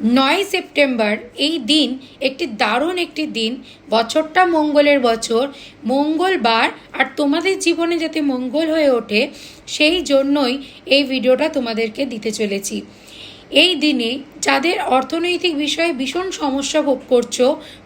নয় সেপ্টেম্বর এই দিন একটি দারুণ একটি দিন। বছরটা মঙ্গলের বছর। মঙ্গলবার আর তোমাদের জীবনে যাতে মঙ্গল হয়ে ওঠে, সেই জন্যই এই ভিডিওটা তোমাদেরকে দিতে চলেছি। এই দিনে যাদের অর্থনৈতিক বিষয়ে ভীষণ সমস্যা ভোগ করছ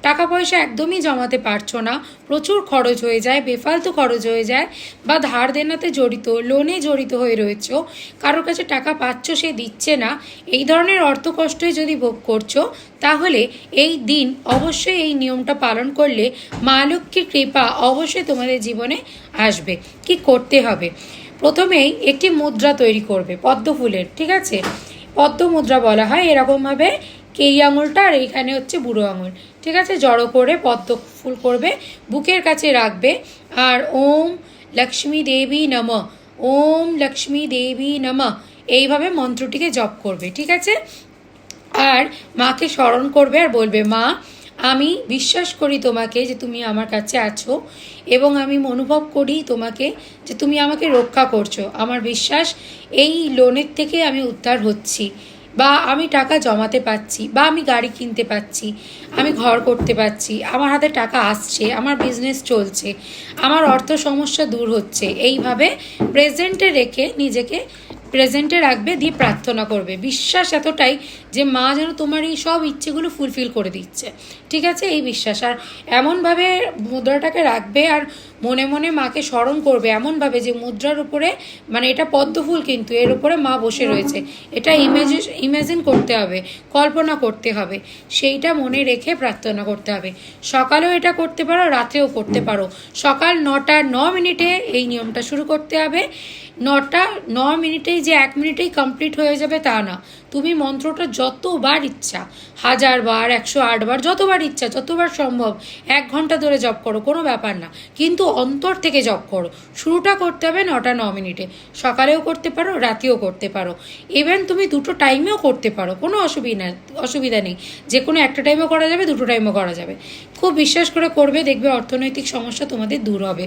টাকা পয়সা একদমই জমাতে পারছ না, প্রচুর খরচ হয়ে যায়, বেফালতু খরচ হয়ে যায় বা ধার দেনাতে জড়িত লোনে জড়িত হয়ে রয়েছো, কারোর কাছে টাকা পাচ্ছ সে দিচ্ছে না, এই ধরনের অর্থ কষ্টই যদি ভোগ করছ, তাহলে এই দিন অবশ্যই এই নিয়মটা পালন করলে মা লক্ষ্মীর কৃপা অবশ্যই তোমাদের জীবনে আসবে। কি করতে হবে? প্রথমেই একটি মুদ্রা তৈরি করবে, পদ্ম ফুলের, ঠিক আছে? পদ্ম মুদ্রা বলা হয়, এরকমভাবে কেই আঙুলটা, আর এইখানে হচ্ছে বুড়ো আঙুল। ঠিক আছে? জড়ো করে পদ্ম ফুল করবে, বুকের কাছে রাখবে, আর ওম লক্ষ্মী দেবী নম, ওম লক্ষ্মী দেবী নম, এইভাবে মন্ত্রটিকে জপ করবে, ঠিক আছে? আর মাকে স্মরণ করবে আর বলবে, মা আমি বিশ্বাস করি তোমাকে যে তুমি আমার কাছে আছো এবং আমি অনুভব করি তোমাকে যে তুমি আমাকে রক্ষা করছ। আমার বিশ্বাস এই লোনের থেকে আমি উদ্ধার হচ্ছি বা আমি টাকা জমাতে পাচ্ছি বা আমি গাড়ি কিনতে পাচ্ছি, আমি ঘর করতে পারছি আমার হাতে টাকা আসছে, আমার বিজনেস চলছে, আমার অর্থ সমস্যা দূর হচ্ছে। এইভাবে প্রেজেন্টে রেখে নিজেকে প্রেজেন্টে রাখবে, দিয়ে প্রার্থনা করবে। বিশ্বাস এতটাই যে মা যেন তোমার এই সব ইচ্ছেগুলো ফুলফিল করে দিচ্ছে। ঠিক আছে? এই বিশ্বাস। আর এমনভাবে মুদ্রাটাকে রাখবে, আর মনে মনে মাকে স্মরণ করবে এমনভাবে যে মুদ্রার উপরে মানে এটা পদ্মফুল কিন্তু এর উপরে মা বসে রয়েছে। এটা ইমেজ ইমেজিন করতে হবে কল্পনা করতে হবে সেইটা মনে রেখে প্রার্থনা করতে হবে। সকালেও এটা করতে পারো রাতেও করতে পারো। সকাল নটা ন মিনিটে এই নিয়মটা শুরু করতে হবে। নটা ন মিনিটেই যে এক মিনিটেই কমপ্লিট হয়ে যাবে তা না। তুমি মন্ত্রটা যতবার ইচ্ছা, হাজার বার, একশো বার, যতবার ইচ্ছা, যতবার সম্ভব, এক ঘণ্টা ধরে জপ করো, কোনো ব্যাপার না। কিন্তু অন্তর থেকে জপ করো। শুরুটা করতে হবে নটা, ন মিনিটে। সকালেও করতে পারো, রাতেও করতে পারো। ইভেন তুমি দুটো টাইমেও করতে পারো, কোনো অসুবিধা অসুবিধা নেই। যে কোনো একটা টাইমও করা যাবে, দুটো টাইমও করা যাবে। খুব বিশ্বাস করে করবে, দেখবে অর্থনৈতিক সমস্যা তোমাদের দূর হবে।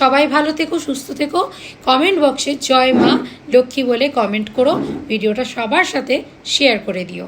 সবাই ভালো থেকো, সুস্থ থেকো। কমেন্ট বক্সে জয় মা লক্ষ্মী বলে কমেন্ট করো। ভিডিওটা সবার সাথে শেয়ার করে দিও।